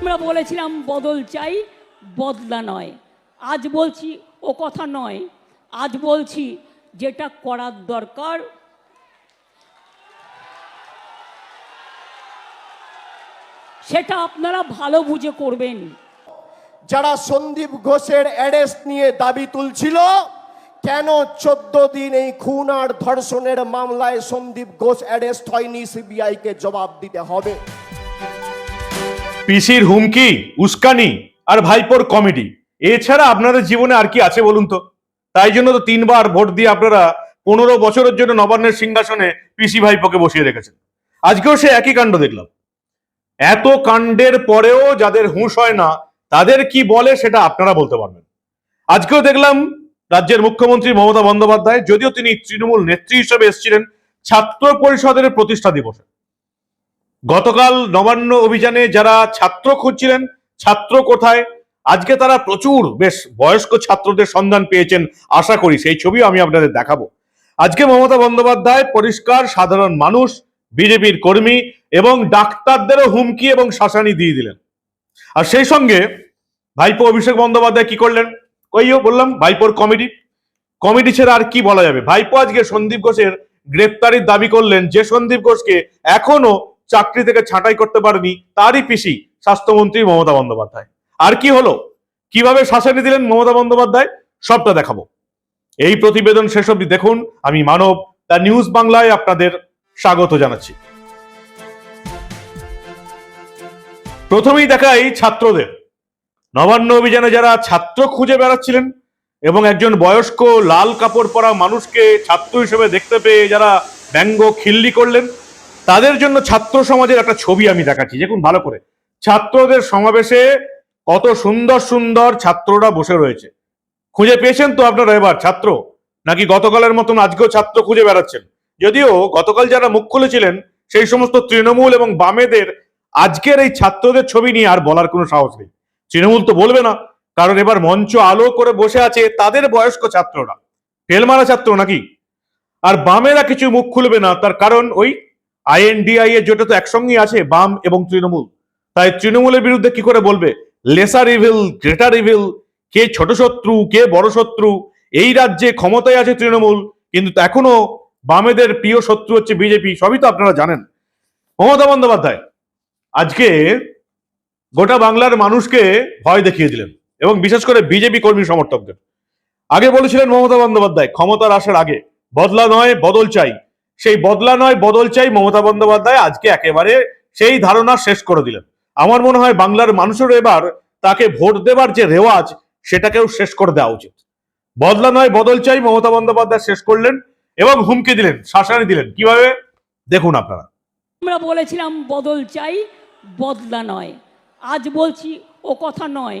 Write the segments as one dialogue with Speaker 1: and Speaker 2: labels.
Speaker 1: আমরা বলেছিলাম, বদল চাই, বদলা নয়। আজ বলছি, ও কথা নয়। আজ বলছি, যেটা করার দরকার। সেটা আপনারা ভালো বুঝে করবেন।
Speaker 2: যারা সন্দীপ ঘোষের অ্যারেস্ট নিয়ে দাবি তুলছিল, কেন চোদ্দ দিন এই খুন আর ধর্ষণের মামলায় সন্দীপ ঘোষ অ্যারেস্ট হয়নি, সিবিআইকে জবাব দিতে হবে।
Speaker 3: পিসির হুমকি, উস্কানি আর ভাইপোর কমেডি। এছাড়া আপনাদের জীবনে আর কি আছে বলুন তো? তাই জন্য তো তিনবার ভোট দিয়ে আপনারা পনেরো বছরের জন্য নবান্নের সিংহাসনে পিসি ভাইপোকে বসিয়ে রেখেছেন। আজকেও সে একই কাণ্ড দেখলাম। এত কাণ্ডের পরেও যাদের হুঁশ হয় না, তাদের কি বলে সেটা আপনারা বলতে পারবেন। আজকেও দেখলাম রাজ্যের মুখ্যমন্ত্রী মমতা বন্দ্যোপাধ্যায়, যদিও তিনি তৃণমূল নেত্রী হিসেবে এসেছিলেন, ছাত্র পরিষদের প্রতিষ্ঠা দিবসে। গতকাল নবান্ন অভিযানে যারা ছাত্র খুঁজছিলেন, ছাত্র কোথায়? আজকে তারা প্রচুর, বেশ বয়স্ক ছাত্রদের সন্ধান পেয়েছেন, আশা করি। সেই ছবিও আমি আপনাদের দেখাবো। আজকে মমতা বন্দ্যোপাধ্যায় পরিষ্কার, সাধারণ মানুষ, বিজেপির কর্মী এবং ডাক্তারদেরও হুমকি এবং শাসানি দিয়ে দিলেন। আর সেই সঙ্গে ভাইপো অভিষেক বন্দ্যোপাধ্যায় কি করলেন? কইও বললাম, ভাইপোর কমিটি। কমিটি ছেড়ে আর কি বলা যাবে? ভাইপো আজকে সন্দীপ ঘোষের গ্রেপ্তারির দাবি করলেন যে সন্দীপ ঘোষকে এখনও চাকরি থেকে ছাঁটাই করতে পারেনি তারই পিসি স্বাস্থ্যমন্ত্রী মমতা বন্দ্যোপাধ্যায়। আর কি হলো? কীভাবে শাসানি দিলেন মমতা বন্দ্যোপাধ্যায়? সবটা দেখাবো। এই প্রতিবেদন শেষ অবধি দেখুন। আমি মানব, দ্য নিউজ বাংলায় আপনাদের স্বাগত জানাচ্ছি। প্রথমেই দেখাই ছাত্রদের। নবান্ন অভিযানে যারা ছাত্র খুঁজে বেড়াচ্ছিলেন এবং একজন বয়স্ক লাল কাপড় পরা মানুষকে ছাত্র হিসেবে দেখতে পেয়ে যারা ব্যঙ্গ খিল্লি করলেন তাদের জন্য ছাত্র সমাজের একটা ছবি আমি দেখাচ্ছি। দেখুন, ভালো করে। ছাত্রদের সমাবেশে কত সুন্দর সুন্দর ছাত্ররা বসে রয়েছে। খুঁজে পেয়েছেন তো আপনারা এবার, ছাত্র? নাকি গতকালের মতন আজকেও ছাত্র খুঁজে বেড়াচ্ছেন? যদিও গতকাল যারা মুখ খুলেছিলেন, সেই সমস্ত তৃণমূল এবং বামেদের আজকের এই ছাত্রদের ছবি নিয়ে আর বলার কোনো সাহস নেই। তৃণমূল তো বলবে না, কারণ এবার মঞ্চ আলো করে বসে আছে তাদের বয়স্ক ছাত্ররা। ফেলমারা ছাত্র নাকি? আর বামেরা কিছু মুখ খুলবে না, তার কারণ ওই আইএনডিআই এর জোটে তো একসঙ্গেই আছে বাম এবং তৃণমূল। তাই তৃণমূলের বিরুদ্ধে কি করে বলবে? লেসার ইভিল গ্রেটার ইভিল কে ছোট শত্রু, কে বড় শত্রু, এই রাজ্যে ক্ষমতায় আছে তৃণমূল, কিন্তু এখনও বামেদের প্রিয় শত্রু হচ্ছে বিজেপি, সবই তো আপনারা জানেন। মমতা বন্দ্যোপাধ্যায়, আজকে গোটা বাংলার মানুষকে ভয় দেখিয়ে দিলেন, এবং বিশেষ করে বিজেপি কর্মী সমর্থকদের। আগে বলেছিলেন মমতা বন্দ্যোপাধ্যায়, ক্ষমতার আসার আগে, বদলা নয়, বদল চাই। সেই বদলা নয়, বদল চাই মমতা বন্দ্যোপাধ্যায় আজকে একেবারে সেই ধারণা শেষ করে দিলেন। আমার মনে হয় বাংলার মানুষের এবার তাকে ভোট দেবার যে রেওয়াজ, সেটাকেও শেষ করে দেওয়া উচিত। বদলা নয়, বদল চাই মমতা বন্দ্যোপাধ্যায় শেষ করলেন এবং হুমকি দিলেন, শাসানি দিলেন। কীভাবে? দেখুন আপনারা।
Speaker 1: আমরা বলেছিলাম বদল চাই, বদলা নয়। আজ বলছি ও কথা নয়।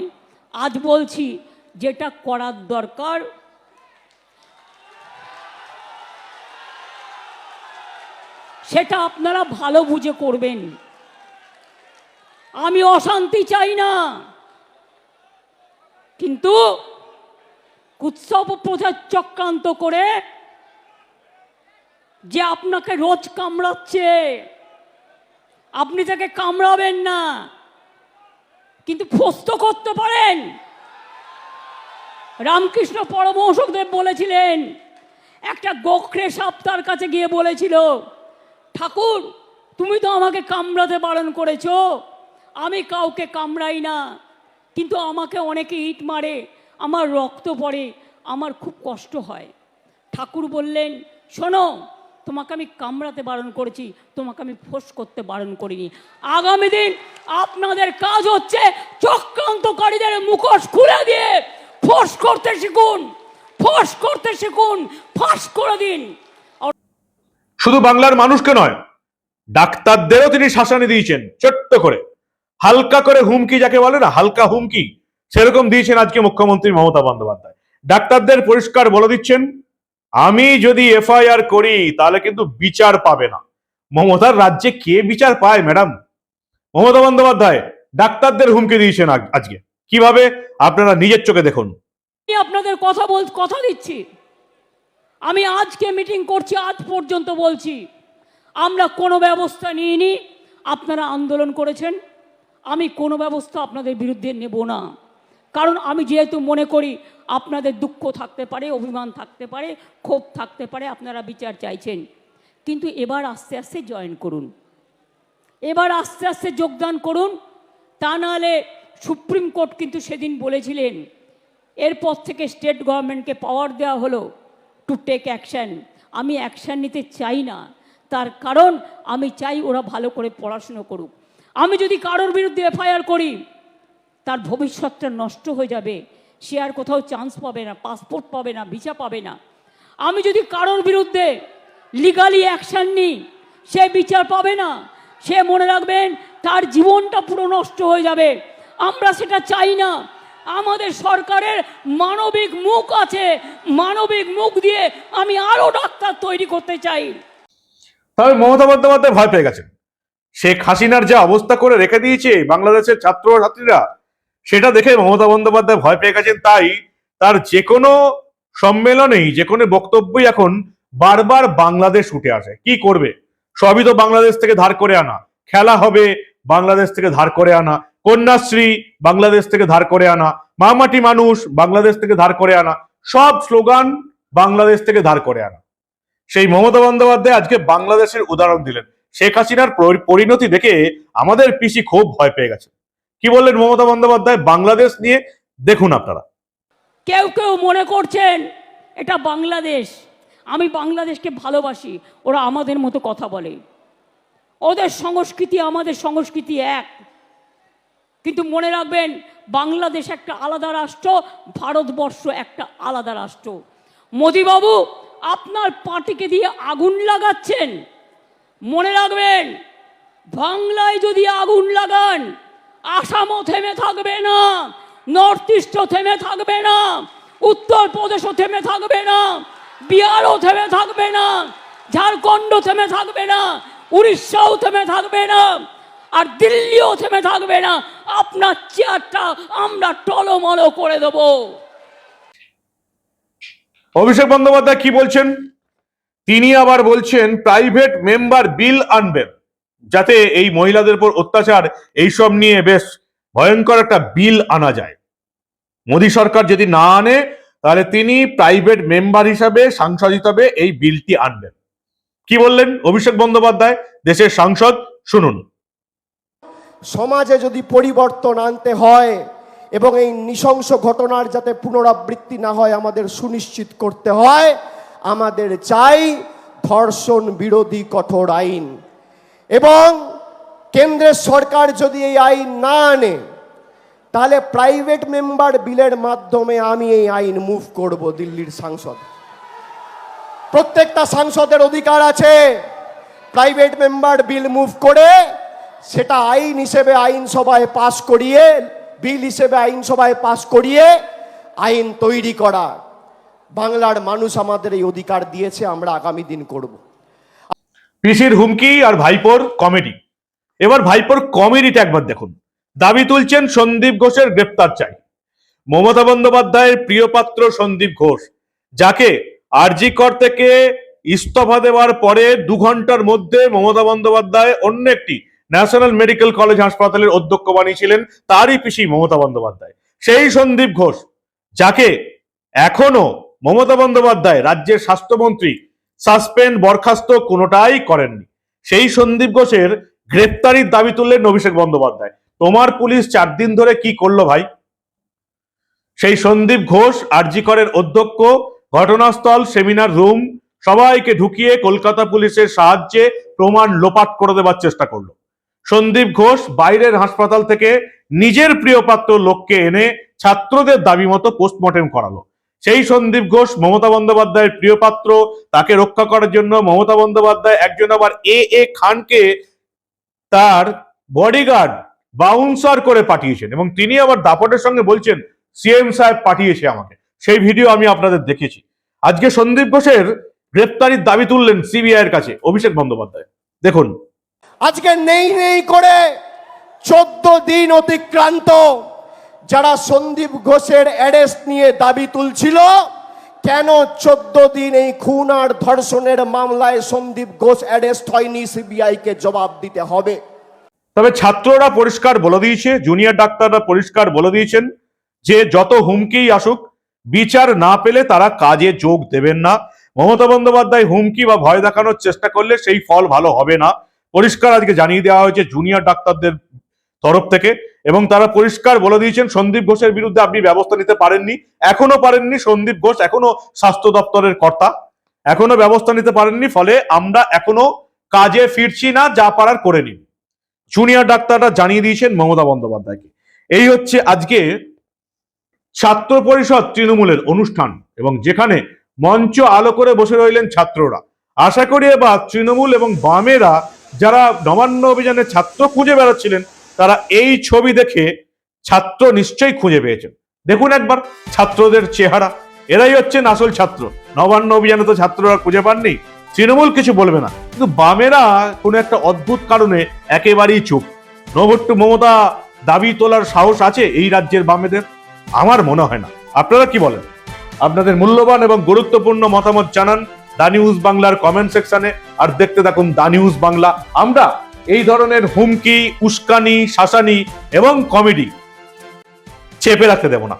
Speaker 1: আজ বলছি যেটা করার দরকার সেটা আপনারা ভালো বুঝে করবেন। আমি অশান্তি চাই না। কিন্তু উৎসব প্রচার চক্রান্ত করে যে আপনাকে রোজ কামড়াচ্ছে, আপনি তাকে কামড়াবেন না, কিন্তু ফস্ত করতে পারেন। রামকৃষ্ণ পরমহংসদেব বলেছিলেন, একটা গোখরে সাপ তার কাছে গিয়ে বলেছিল ঠাকুর, তুমি তো আমাকে কামড়াতে বারণ করেছ। আমি কাউকে কামড়াই না, কিন্তু আমাকে অনেকে ইট মারে, আমার রক্ত পড়ে, আমার খুব কষ্ট হয়। ঠাকুর বললেন, শোনো, তোমাকে আমি কামড়াতে বারণ করেছি, তোমাকে আমি ফোঁস করতে বারণ করিনি। আগামী দিন আপনাদের কাজ হচ্ছে চক্রান্তকারীদের মুখোশ খুলে দিয়ে ফোঁস করতে শিখুন, ফোঁস করতে শিখুন, ফাঁস করে দিন।
Speaker 3: শুধু বাংলার মানুষকে নয়, ডাক্তারদেরও তিনি শাসানি দিয়েছেন, ছোট্ট করে। হালকা করে হুমকি যাকে বলে না, হালকা হুমকি, সেরকম দিয়েছেন আজকে মুখ্যমন্ত্রী মমতা বন্দ্যোপাধ্যায়। ডাক্তারদের পরিষ্কার বলে দিচ্ছেন, আমি যদি এফআইআর করি, তাহলে কিন্তু বিচার পাবে না। মমতার রাজ্যে কে বিচার পায়, ম্যাডাম? মমতা বন্দ্যোপাধ্যায়, ডাক্তারদের হুমকি দিয়েছেন আজকে। কীভাবে? আপনারা নিজের চোখে দেখুন।
Speaker 1: আপনাদের কথা বল, কথা দিচ্ছি। আমি আজকে মিটিং করছি, আজ পর্যন্ত বলছি, আমরা কোনো ব্যবস্থা নিইনি। আপনারা আন্দোলন করেছেন। আমি কোনো ব্যবস্থা আপনাদের বিরুদ্ধে নেব না। কারণ আমি যেহেতু মনে করি, আপনাদের দুঃখ থাকতে পারে, অভিমান থাকতে পারে, ক্ষোভ থাকতে পারে, আপনারা বিচার চাইছেন। কিন্তু এবার আস্তে আস্তে জয়েন করুন। এবার আস্তে আস্তে যোগদান করুন। তা নাহলে সুপ্রিম কোর্ট কিন্তু সেদিন বলেছিলেন, এরপর থেকে স্টেট গভর্নমেন্টকে পাওয়ার দেওয়া হলো। টু টেক অ্যাকশন আমি অ্যাকশন নিতে চাই না। তার কারণ, আমি চাই ওরা ভালো করে পড়াশুনো করুক। আমি যদি কারোর বিরুদ্ধে এফআইআর করি, তার ভবিষ্যৎটা নষ্ট হয়ে যাবে। সে আর কোথাও চান্স পাবে না পাসপোর্ট পাবে না ভিসা পাবে না। আমি যদি কারোর বিরুদ্ধে লিগালি অ্যাকশন নিই, সে বিচার পাবে না। সে মনে রাখবেন, তার জীবনটা পুরো নষ্ট হয়ে যাবে। আমরা সেটা চাই না। আমাদের সরকারের মানবিক মুখ আছে, মানবিক মুখ দিয়ে আমি আরও ডাক্তার তৈরি করতে চাই।
Speaker 3: তবে মমতা বন্দ্যোপাধ্যায় ভয় পেয়ে গেছেন। শেখ হাসিনার যে অবস্থা করে রেখে দিয়েছে বাংলাদেশের ছাত্র ছাত্রীরা, সেটা দেখে মমতা বন্দ্যোপাধ্যায় ভয় পেয়ে গেছেন। তাই তার যে কোনো সম্মেলনেই যে কোনো বক্তব্যই এখন বারবার বাংলাদেশ উঠে আসে। কি করবে? সবই তো বাংলাদেশ থেকে ধার করে আনা। খেলা হবে, বাংলাদেশ থেকে ধার করে আনা। কন্যাশ্রী বাংলাদেশ থেকে ধার করে আনা, মামাটি মানুষ বাংলাদেশ থেকে ধার করে আনা, সব স্লোগান বাংলাদেশ থেকে ধার করে আনা। সেই মমতা বন্দ্যোপাধ্যায় আজকে বাংলাদেশের উদাহরণ দিলেন। শেখ হাসিনার পরিণতি দেখে আমাদের পিসি খুব ভয় পেয়ে গেছে। কি বললেন মমতা বন্দ্যোপাধ্যায়? বাংলাদেশ নিয়ে দেখুন আপনারা।
Speaker 1: কেউ কেউ মনে করছেন, এটা বাংলাদেশ। আমি বাংলাদেশকে ভালোবাসি, ওরা আমাদের মতো কথা বলে। ওদের সংস্কৃতি আমাদের সংস্কৃতি এক। কিন্তু মনে রাখবেন, বাংলাদেশ একটা আলাদা রাষ্ট্র, ভারতবর্ষ একটা আলাদা রাষ্ট্র। মোদিবাবু, আপনার পার্টিকে দিয়ে আগুন লাগাচ্ছেন। মনে রাখবেন, বাংলায় যদি আগুন লাগান, আসামও থেমে থাকবে না, নর্থ ইস্টও থেমে থাকবে না, উত্তরপ্রদেশও থেমে থাকবে না, বিহারও থেমে থাকবে না ঝাড়খণ্ড থেমে থাকবে না, উড়িষ্যাও থেমে থাকবে না। আর দিল্লিও থেমে থাকবে না। আপনার চেয়ারটা আমরা টলমলো করে দেবো।
Speaker 3: অভিষেক বন্দ্যোপাধ্যায় কি বলছেন? তিনি আবার বলছেন প্রাইভেট মেম্বার বিল আনবেন যাতে এই মহিলাদের উপর অত্যাচার, এইসব নিয়ে বেশ ভয়ঙ্কর একটা বিল আনা যায়। মোদী সরকার যদি না আনে, তাহলে তিনি প্রাইভেট মেম্বার হিসাবে সাংসদ হিসাবে এই বিলটি আনবেন। কি বললেন অভিষেক বন্দ্যোপাধ্যায়? দেশের সাংসদ, শুনুন।
Speaker 2: সমাজে যদি পরিবর্তন আনতে হয় এবং এই নৃশংস ঘটনার যাতে পুনরাবৃত্তি না হয়, আমাদের সুনিশ্চিত করতে হয়, আমাদের চাই ধর্ষণ বিরোধী কঠোর আইন। এবং কেন্দ্রের সরকার যদি এই আইন না আনে, তাহলে প্রাইভেট মেম্বার বিলের মাধ্যমে আমি এই আইন মুভ করব দিল্লির সাংসদ। প্রত্যেকটা সাংসদের অধিকার আছে, প্রাইভেট মেম্বার বিল মুভ করে সেটা আইন হিসেবে আইনসভায় পাশ করিয়ে, বিল হিসেবে আইনসভায় পাশ করিয়ে আইন তৈরি করা। বাংলার মানুষ আমাদের এই অধিকার দিয়েছে, আমরা আগামী দিন করব।
Speaker 3: পিসির হুমকি আর ভাইপোর কমেডি। এবার ভাইপোর কমেডিটা একবার দেখুন। দাবি তুলছেন সন্দীপ ঘোষের গ্রেপ্তার চাই। মমতা বন্দ্যোপাধ্যায়ের প্রিয়পাত্র সন্দীপ ঘোষ, যাকে আরজি কর থেকে ইস্তফা দেওয়ার পরে দু ঘণ্টার মধ্যে মমতা বন্দ্যোপাধ্যায় অন্য একটি ন্যাশনাল মেডিকেল কলেজ হাসপাতালের অধ্যক্ষ বানিয়েছিলেন তারই পিসি মমতা বন্দ্যোপাধ্যায়। সেই সন্দীপ ঘোষ, যাকে এখনও মমতা বন্দ্যোপাধ্যায় রাজ্যের স্বাস্থ্যমন্ত্রী সাসপেন্ড, বরখাস্ত কোনোটাই করেননি। সেই সন্দীপ ঘোষের গ্রেপ্তারির দাবি তুললেন অভিষেক বন্দ্যোপাধ্যায়। তোমার পুলিশ চার দিন ধরে কি করল ভাই? সেই সন্দীপ ঘোষ আরজিকরের অধ্যক্ষ, ঘটনাস্থল, সেমিনার রুম, সবাইকে ঢুকিয়ে কলকাতা পুলিশের সাহায্যে প্রমাণ লোপাট করে দেবার চেষ্টা করল। সন্দীপ ঘোষ বাইরের হাসপাতাল থেকে নিজের প্রিয়পাত্র লোককে এনে ছাত্রদের দাবি মতো পোস্টমর্টেম করালো। সেই সন্দীপ ঘোষ মমতা বন্দ্যোপাধ্যায়ের প্রিয়পাত্র, তাকে রক্ষা করার জন্য মমতা বন্দ্যোপাধ্যায় একজন আবার এ এ খানকে তার বডিগার্ড বাউন্সার করে পাঠিয়েছেন এবং তিনি আবার দাপটের সঙ্গে বলছেন সিএম সাহেব পাঠিয়েছে আমাকে। সেই ভিডিও আমি আপনাদের দেখেছি। আজকে সন্দীপ ঘোষের গ্রেপ্তারির দাবি তুললেন সিবিআই এর কাছে, অভিষেক বন্দ্যোপাধ্যায়। দেখুন
Speaker 2: আজকে নেই নেই করে চোদ্দ দিন অতিক্রান্ত যারা সন্দীপ ঘোষের অ্যারেস্ট নিয়ে দাবি তুলছিল, কেন চোদ্দ দিন এই খুন আর ধর্ষণের মামলায় সন্দীপ ঘোষ অ্যারেস্ট হয়নি সিবিআইকে জবাব দিতে হবে?
Speaker 3: তবে ছাত্ররা পরিষ্কার বলে দিয়েছে, জুনিয়র ডাক্তাররা পরিষ্কার বলে দিয়েছেন যে যত হুমকি আসুক, বিচার না পেলে তারা কাজে যোগ দেবেন না। মমতা বন্দ্যোপাধ্যায় হুমকি বা ভয় দেখানোর চেষ্টা করলে সেই ফল ভালো হবে না। পরিষ্কার আজকে জানিয়ে দেওয়া হয়েছে জুনিয়র ডাক্তারদের তরফ থেকে এবং তারা পরিষ্কার বলে দিয়েছেন সন্দীপ ঘোষের বিরুদ্ধে আপনি ব্যবস্থা নিতে পারেননি, এখনও পারেননি সন্দীপ ঘোষ, এখনও স্বাস্থ্য দপ্তরের কর্তা, এখনও ব্যবস্থা নিতে পারেননি, ফলে আমরা এখনও কাজে ফিরছি না, যা পারার করে নিন। জুনিয়র ডাক্তাররা জানিয়ে দিয়েছেন মমতা বন্দ্যোপাধ্যায়কে। এই হচ্ছে আজকে ছাত্র পরিষদ তৃণমূলের অনুষ্ঠান এবং যেখানে মঞ্চ আলো করে বসে রইলেন ছাত্ররা। আশা করি এবার তৃণমূল এবং বামেরা যারা নবান্ন অভিযানে ছাত্র খুঁজে বেড়াচ্ছিলেন, তারা এই ছবি দেখে ছাত্র নিশ্চয়ই খুঁজে পেয়েছেন। দেখুন একবার ছাত্রদের চেহারা। এরাই হচ্ছেন আসল ছাত্র। নবান্ন অভিযানে তো ছাত্ররা খুঁজে পাননি। তৃণমূল কিছু বলবে না। কিন্তু বামেরা কোনো একটা অদ্ভুত কারণে একেবারেই চুপ। নভট্টু মমতা দাবি তোলার সাহস আছে এই রাজ্যের বামেদের? আমার মনে হয় না। আপনারা কি বলেন? আপনাদের মূল্যবান এবং গুরুত্বপূর্ণ মতামত জানান দা নিউজ বাংলার কমেন্ট সেকশনে। আর দেখতে থাকুন দা নিউজ বাংলা। আমরা এই ধরনের হুমকি, উস্কানি, শাসানি এবং কমেডি চেপে রাখতে দেব না।